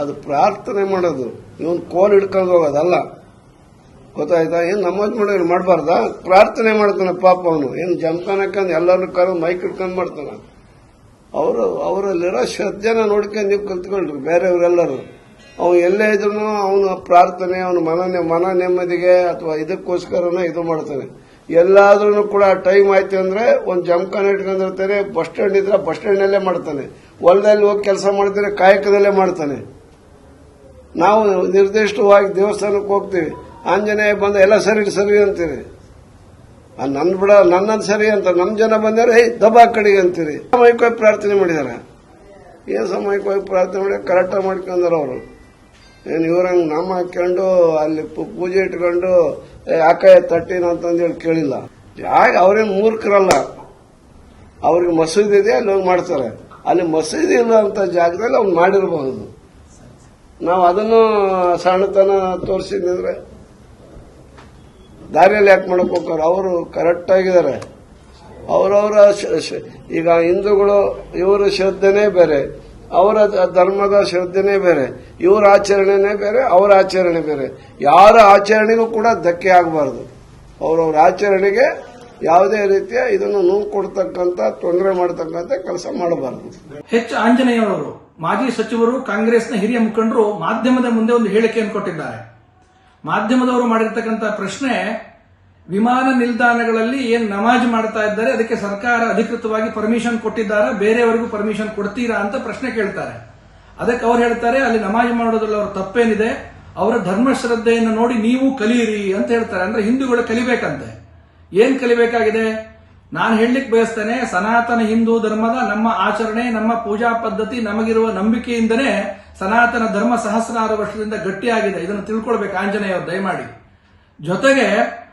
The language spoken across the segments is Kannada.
ಅದು ಪ್ರಾರ್ಥನೆ ಮಾಡೋದು. ಇವನ್ ಕೋಲ್ ಹಿಡ್ಕೊಂಡು ಹೋಗೋದಲ್ಲ ಗೊತ್ತಾಯ್ತಾ? ಏನ್ ನಮಾಜ್ ಮಾಡೋದು ಮಾಡಬಾರ್ದ? ಪ್ರಾರ್ಥನೆ ಮಾಡ್ತಾನೆ ಪಾಪ ಅವನು. ಏನು ಜಮ್ಕಾನಕ್ಕಂದು ಎಲ್ಲರನ್ನು ಕರೆದು ಮೈಕ್ ಹಿಡ್ಕೊಂಡು ಮಾಡ್ತಾನೆ. ಅವರು, ಅವರಲ್ಲಿರೋ ಶ್ರದ್ಧೆನ ನೋಡ್ಕೊಂಡು ನೀವು ಕಲ್ತ್ಕೊಂಡ್ರು ಬೇರೆಯವರೆಲ್ಲರೂ. ಅವ್ನು ಎಲ್ಲೇ ಇದ್ರು ಅವನು ಪ್ರಾರ್ಥನೆ, ಅವನು ಮನ ಮನ ನೆಮ್ಮದಿಗೆ ಅಥವಾ ಇದಕ್ಕೋಸ್ಕರನೇ ಇದು ಮಾಡ್ತಾನೆ. ಎಲ್ಲಾದ್ರೂ ಕೂಡ ಟೈಮ್ ಆಯ್ತು ಅಂದ್ರೆ ಒಂದು ಜಮಖಾನ ಇಟ್ಕೊಂಡಿರ್ತಾನೆ ಬಸ್ ಸ್ಟ್ಯಾಂಡ್ ಇದ್ರೆ ಬಸ್ ಸ್ಟ್ಯಾಂಡ್ನಲ್ಲೇ ಮಾಡ್ತಾನೆ. ಹೊಲದಲ್ಲಿ ಹೋಗಿ ಕೆಲಸ ಮಾಡ್ತಾನೆ ಕಾಯಕದಲ್ಲೇ ಮಾಡ್ತಾನೆ. ನಾವು ನಿರ್ದಿಷ್ಟವಾಗಿ ದೇವಸ್ಥಾನಕ್ಕೆ ಹೋಗ್ತೀವಿ. ಆಂಜನೇಯ ಬಂದ, ಎಲ್ಲ ಸರಿ ಸರಿ ಅಂತೀರಿ. ನನ್ನ ನನ್ ಬಿಡ ನನ್ನದು ಸರಿ ಅಂತ, ನಮ್ ಜನ ಬಂದರೆ, ಏಯ್, ದಬಾ ಕಡೆಗೆ ಅಂತೀರಿ. ಸಮಯಕ್ಕೆ ಹೋಗಿ ಪ್ರಾರ್ಥನೆ ಮಾಡಿದಾರೆ. ಏನ್ ಸಮಯಕ್ಕೆ ಹೋಗಿ ಪ್ರಾರ್ಥನೆ ಮಾಡಿ ಕರೆಕ್ಟಾಗಿ ಮಾಡ್ಕೊಂಡಾರ ಅವರು. ಏನು ಇವ್ರಂಗ್ ನಾಮ ಹಾಕೊಂಡು ಅಲ್ಲಿ ಪೂಜೆ ಇಟ್ಕೊಂಡು ತಟ್ಟಿನ ಅಂತಂದು ಅಂತಂದೇಳಿ ಕೇಳಿಲ್ಲ. ಯಾಕೆ ಅವ್ರೇನು ಮೂರ್ಖರಲ್ಲ. ಅವ್ರಿಗೆ ಮಸೂದಿ ಇದೆ, ಅಲ್ಲಿ ಹೋಗಿ ಮಾಡ್ತಾರೆ. ಅಲ್ಲಿ ಮಸೀದಿ ಇಲ್ಲ ಅಂತ ಜಾಗದಲ್ಲಿ ಅವ್ನು ಮಾಡಿರಬಹುದು. ನಾವು ಅದನ್ನು ಸಣ್ಣತನ ತೋರಿಸಿದ್ರೆ ದಾರಿಯಲ್ಲಿ ಯಾಕೆ ಮಾಡಕ್ ಹೋಗ್ತಾರೆ? ಅವರು ಕರೆಕ್ಟ್ ಆಗಿದ್ದಾರೆ. ಅವರವರ ಈಗ ಹಿಂದೂಗಳು ಇವರ ಶ್ರದ್ಧೆನೇ ಬೇರೆ. ಅವರ ಧರ್ಮದ ಶ್ರದ್ಧೆನೇ ಬೇರೆ, ಇವರ ಆಚರಣೆನೇ ಬೇರೆ, ಅವರ ಆಚರಣೆ ಬೇರೆ. ಯಾರ ಆಚರಣೆಗೂ ಕೂಡ ಧಕ್ಕೆ ಆಗಬಾರ್ದು. ಅವರವ್ರ ಆಚರಣೆಗೆ ಯಾವುದೇ ರೀತಿಯ ಇದನ್ನು ನೋವು ಕೊಡ್ತಕ್ಕಂಥ ತೊಂದರೆ ಮಾಡತಕ್ಕಂಥ ಕೆಲಸ ಮಾಡಬಾರದು. ಹೆಚ್. ಆಂಜನೇಯವರು ಮಾಜಿ ಸಚಿವರು, ಕಾಂಗ್ರೆಸ್ನ ಹಿರಿಯ ಮುಖಂಡರು ಮಾಧ್ಯಮದ ಮುಂದೆ ಒಂದು ಹೇಳಿಕೆಯನ್ನು ಕೊಟ್ಟಿದ್ದಾರೆ. ಮಾಧ್ಯಮದವರು ಮಾಡಿರ್ತಕ್ಕಂಥ ಪ್ರಶ್ನೆ ವಿಮಾನ ನಿಲ್ದಾಣಗಳಲ್ಲಿ ಏನ್ ನಮಾಜ್ ಮಾಡ್ತಾ ಇದ್ದಾರೆ, ಅದಕ್ಕೆ ಸರ್ಕಾರ ಅಧಿಕೃತವಾಗಿ ಪರ್ಮಿಷನ್ ಕೊಟ್ಟಿದ್ದಾರೆ, ಬೇರೆಯವರಿಗೂ ಪರ್ಮಿಷನ್ ಕೊಡ್ತೀರಾ ಅಂತ ಪ್ರಶ್ನೆ ಕೇಳ್ತಾರೆ. ಅದಕ್ಕೆ ಅವ್ರು ಹೇಳ್ತಾರೆ, ಅಲ್ಲಿ ನಮಾಜ್ ಮಾಡೋದ್ರಲ್ಲಿ ಅವ್ರ ತಪ್ಪೇನಿದೆ, ಅವರ ಧರ್ಮ ಶ್ರದ್ಧೆಯನ್ನು ನೋಡಿ ನೀವು ಕಲಿಯಿರಿ ಅಂತ ಹೇಳ್ತಾರೆ. ಅಂದ್ರೆ ಹಿಂದೂಗಳು ಕಲಿಬೇಕಂತೆ. ಏನ್ ಕಲಿಬೇಕಾಗಿದೆ? ನಾನು ಹೇಳಲಿಕ್ಕೆ ಬಯಸ್ತೇನೆ, ಸನಾತನ ಹಿಂದೂ ಧರ್ಮದ ನಮ್ಮ ಆಚರಣೆ, ನಮ್ಮ ಪೂಜಾ ಪದ್ಧತಿ ನಮಗಿರುವ ನಂಬಿಕೆಯಿಂದನೇ ಸನಾತನ ಧರ್ಮ ಸಹಸ್ರಾರು ವರ್ಷದಿಂದ ಗಟ್ಟಿಯಾಗಿದೆ. ಇದನ್ನು ತಿಳ್ಕೊಳ್ಬೇಕು ಆಂಜನೇಯವರು, ದಯಮಾಡಿ. ಜೊತೆಗೆ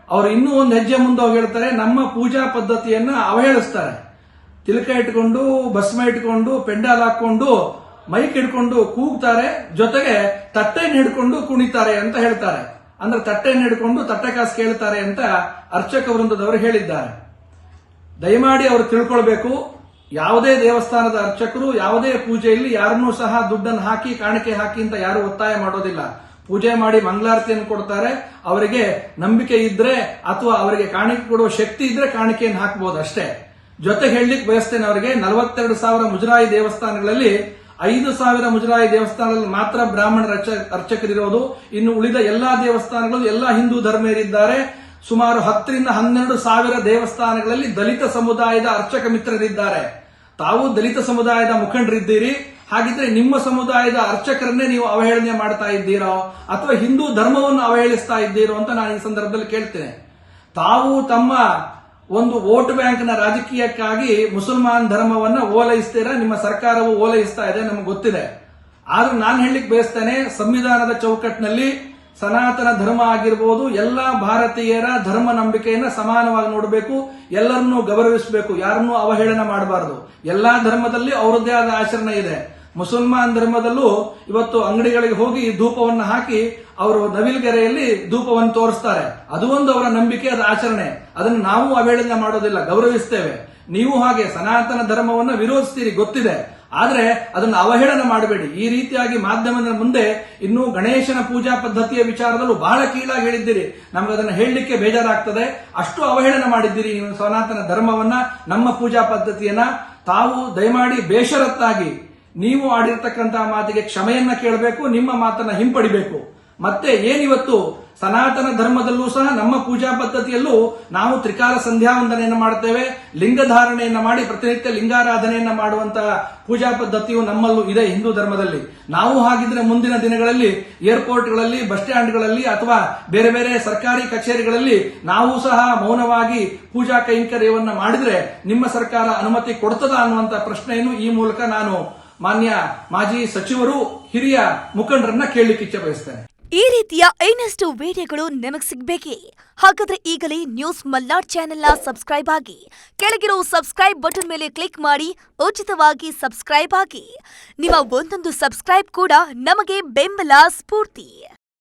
ಅವರು ಇನ್ನೂ ಒಂದು ಹೆಜ್ಜೆ ಮುಂದೆ ಹೋಗಿ ಹೇಳ್ತಾರೆ, ನಮ್ಮ ಪೂಜಾ ಪದ್ಧತಿಯನ್ನ ಅವಹೇಳಿಸ್ತಾರೆ. ತಿಲಕ ಇಟ್ಕೊಂಡು, ಭಸ್ಮ ಇಟ್ಕೊಂಡು, ಪೆಂಡಾಲ್ ಹಾಕೊಂಡು, ಮೈಕ್ ಹಿಡ್ಕೊಂಡು ಕೂಗ್ತಾರೆ, ಜೊತೆಗೆ ತಟ್ಟೆಯನ್ನು ಹಿಡ್ಕೊಂಡು ಕುಣಿತಾರೆ ಅಂತ ಹೇಳ್ತಾರೆ. ಅಂದ್ರೆ ತಟ್ಟೆಯನ್ನು ಹಿಡ್ಕೊಂಡು ತಟ್ಟೆ ಕಾಸು ಕೇಳ್ತಾರೆ ಅಂತ ಅರ್ಚಕ ವೃಂದದವರು ಹೇಳಿದ್ದಾರೆ. ದಯಮಾಡಿ ಅವರು ತಿಳ್ಕೊಳ್ಬೇಕು, ಯಾವುದೇ ದೇವಸ್ಥಾನದ ಅರ್ಚಕರು, ಯಾವುದೇ ಪೂಜೆಯಲ್ಲಿ ಯಾರನ್ನೂ ಸಹ ದುಡ್ಡನ್ನು ಹಾಕಿ, ಕಾಣಿಕೆ ಹಾಕಿ ಅಂತ ಯಾರು ಒತ್ತಾಯ ಮಾಡೋದಿಲ್ಲ. ಪೂಜೆ ಮಾಡಿ ಮಂಗಳಾರತಿಯನ್ನು ಕೊಡ್ತಾರೆ. ಅವರಿಗೆ ನಂಬಿಕೆ ಇದ್ರೆ ಅಥವಾ ಅವರಿಗೆ ಕಾಣಿಕೆ ಕೊಡುವ ಶಕ್ತಿ ಇದ್ರೆ ಕಾಣಿಕೆಯನ್ನು ಹಾಕಬಹುದು ಅಷ್ಟೇ. ಜೊತೆಗೆ ಹೇಳಲಿಕ್ಕೆ ಬಯಸ್ತೇನೆ ಅವರಿಗೆ, ನಲವತ್ತೆರಡು ಸಾವಿರ ಮುಜರಾಯಿ ದೇವಸ್ಥಾನಗಳಲ್ಲಿ ಐದು ಸಾವಿರ ಮುಜರಾಯಿ ದೇವಸ್ಥಾನದಲ್ಲಿ ಮಾತ್ರ ಬ್ರಾಹ್ಮಣ ಅರ್ಚ- ಅರ್ಚಕರಿರೋದು. ಇನ್ನು ಉಳಿದ ಎಲ್ಲಾ ದೇವಸ್ಥಾನಗಳು ಎಲ್ಲಾ ಹಿಂದೂ ಧರ್ಮೀಯರಿದ್ದಾರೆ. ಸುಮಾರು ಹತ್ತರಿಂದ ಹನ್ನೆರಡು ಸಾವಿರ ದೇವಸ್ಥಾನಗಳಲ್ಲಿ ದಲಿತ ಸಮುದಾಯದ ಅರ್ಚಕ ಮಿತ್ರರಿದ್ದಾರೆ. ತಾವು ದಲಿತ ಸಮುದಾಯದ ಮುಖಂಡರಿದ್ದೀರಿ. ಹಾಗಿದ್ರೆ ನಿಮ್ಮ ಸಮುದಾಯದ ಅರ್ಚಕರನ್ನೇ ನೀವು ಅವಹೇಳನೆ ಮಾಡ್ತಾ ಇದ್ದೀರೋ ಅಥವಾ ಹಿಂದೂ ಧರ್ಮವನ್ನು ಅವಹೇಳಿಸ್ತಾ ಇದ್ದೀರೋ ಅಂತ ನಾನು ಈ ಸಂದರ್ಭದಲ್ಲಿ ಕೇಳ್ತೇನೆ. ತಾವು ತಮ್ಮ ಒಂದು ವೋಟ್ ಬ್ಯಾಂಕ್ನ ರಾಜಕೀಯಕ್ಕಾಗಿ ಮುಸಲ್ಮಾನ್ ಧರ್ಮವನ್ನ ಓಲೈಸ್ತೀರಾ? ನಿಮ್ಮ ಸರ್ಕಾರವು ಓಲೈಸ್ತಾ ಇದೆ, ನಮಗೆ ಗೊತ್ತಿದೆ. ಆದ್ರೂ ನಾನು ಹೇಳಲಿಕ್ಕೆ ಬಯಸ್ತೇನೆ, ಸಂವಿಧಾನದ ಚೌಕಟ್ಟಿನಲ್ಲಿ ಸನಾತನ ಧರ್ಮ ಆಗಿರ್ಬೋದು, ಎಲ್ಲ ಭಾರತೀಯರ ಧರ್ಮ ನಂಬಿಕೆಯನ್ನ ಸಮಾನವಾಗಿ ನೋಡಬೇಕು, ಎಲ್ಲರನ್ನೂ ಗೌರವಿಸಬೇಕು, ಯಾರನ್ನೂ ಅವಹೇಳನ ಮಾಡಬಾರದು. ಎಲ್ಲಾ ಧರ್ಮದಲ್ಲಿ ಅವರದ್ದೇ ಆದ ಆಚರಣೆ ಇದೆ. ಮುಸಲ್ಮಾನ್ ಧರ್ಮದಲ್ಲೂ ಇವತ್ತು ಅಂಗಡಿಗಳಿಗೆ ಹೋಗಿ ಧೂಪವನ್ನು ಹಾಕಿ ಅವರು ನವಿಲ್ಗೆರೆಯಲ್ಲಿ ಧೂಪವನ್ನು ತೋರಿಸ್ತಾರೆ. ಅದು ಒಂದು ಅವರ ನಂಬಿಕೆ ಅದು ಆಚರಣೆ. ಅದನ್ನು ನಾವು ಅವಹೇಳನ ಮಾಡೋದಿಲ್ಲ, ಗೌರವಿಸ್ತೇವೆ. ನೀವು ಹಾಗೆ ಸನಾತನ ಧರ್ಮವನ್ನು ವಿರೋಧಿಸ್ತೀರಿ, ಗೊತ್ತಿದೆ. ಆದ್ರೆ ಅದನ್ನು ಅವಹೇಳನ ಮಾಡಬೇಡಿ. ಈ ರೀತಿಯಾಗಿ ಮಾಧ್ಯಮದ ಮುಂದೆ ಇನ್ನೂ ಗಣೇಶನ ಪೂಜಾ ಪದ್ಧತಿಯ ವಿಚಾರದಲ್ಲೂ ಬಹಳ ಕೀಳಾಗಿ ಹೇಳಿದ್ದೀರಿ. ನಮ್ಗೆ ಅದನ್ನು ಹೇಳಲಿಕ್ಕೆ ಬೇಜಾರಾಗ್ತದೆ. ಅಷ್ಟು ಅವಹೇಳನ ಮಾಡಿದ್ದೀರಿ ನೀವು ಸನಾತನ ಧರ್ಮವನ್ನ, ನಮ್ಮ ಪೂಜಾ ಪದ್ಧತಿಯನ್ನ. ತಾವು ದಯಮಾಡಿ ಬೇಷರತ್ತಾಗಿ ನೀವು ಆಡಿರ್ತಕ್ಕಂತಹ ಮಾತಿಗೆ ಕ್ಷಮೆಯನ್ನ ಕೇಳಬೇಕು, ನಿಮ್ಮ ಮಾತನ್ನ ಹಿಂಪಡಿಬೇಕು. ಮತ್ತೆ ಏನಿವತ್ತು ಸನಾತನ ಧರ್ಮದಲ್ಲೂ ಸಹ ನಮ್ಮ ಪೂಜಾ ಪದ್ಧತಿಯಲ್ಲೂ ನಾವು ತ್ರಿಕಾಲ ಸಂಧ್ಯಾ ವಂದನೆಯನ್ನು ಮಾಡುತ್ತೇವೆ ಲಿಂಗಧಾರಣೆಯನ್ನ ಮಾಡಿ, ಪ್ರತಿನಿತ್ಯ ಲಿಂಗಾರಾಧನೆಯನ್ನ ಮಾಡುವಂತಹ ಪೂಜಾ ಪದ್ಧತಿಯು ನಮ್ಮಲ್ಲೂ ಇದೆ ಹಿಂದೂ ಧರ್ಮದಲ್ಲಿ. ನಾವು ಹಾಗಿದ್ರೆ ಮುಂದಿನ ದಿನಗಳಲ್ಲಿ ಏರ್ಪೋರ್ಟ್ಗಳಲ್ಲಿ, ಬಸ್ ಸ್ಟ್ಯಾಂಡ್ಗಳಲ್ಲಿ ಅಥವಾ ಬೇರೆ ಬೇರೆ ಸರ್ಕಾರಿ ಕಚೇರಿಗಳಲ್ಲಿ ನಾವು ಸಹ ಮೌನವಾಗಿ ಪೂಜಾ ಕೈಂಕರ್ಯವನ್ನು ಮಾಡಿದ್ರೆ ನಿಮ್ಮ ಸರ್ಕಾರ ಅನುಮತಿ ಕೊಡ್ತದ ಅನ್ನುವಂತ ಪ್ರಶ್ನೆಯನ್ನು ಈ ಮೂಲಕ ನಾನು ಮಾನ್ಯ ಮಾಜಿ ಸಚಿವರು ಹಿರಿಯ ಮುಖಂಡರನ್ನ ಕೇಳಲಿಕ್ಕೆ ಇಚ್ಛೆ ಬಯಸ್ತೇನೆ. ಈ ರೀತಿಯ ಇನ್ನಷ್ಟು ವಿಡಿಯೋಗಳು ನಿಮಗೆ ಸಿಗ್ಬೇಕೇ? ಹಾಗಾದ್ರೆ ಈಗಲೇ ನ್ಯೂಸ್ ಮಲ್ನಾಡ್ ಚಾನೆಲ್ನ ಸಬ್ಸ್ಕ್ರೈಬ್ ಆಗಿ, ಕೆಳಗಿರೋ ಸಬ್ಸ್ಕ್ರೈಬ್ ಬಟನ್ ಮೇಲೆ ಕ್ಲಿಕ್ ಮಾಡಿ, ಉಚಿತವಾಗಿ ಸಬ್ಸ್ಕ್ರೈಬ್ ಆಗಿ. ನಿಮ್ಮ ಒಂದೊಂದು ಸಬ್ಸ್ಕ್ರೈಬ್ ಕೂಡ ನಮಗೆ ಬೆಂಬಲ ಸ್ಫೂರ್ತಿ.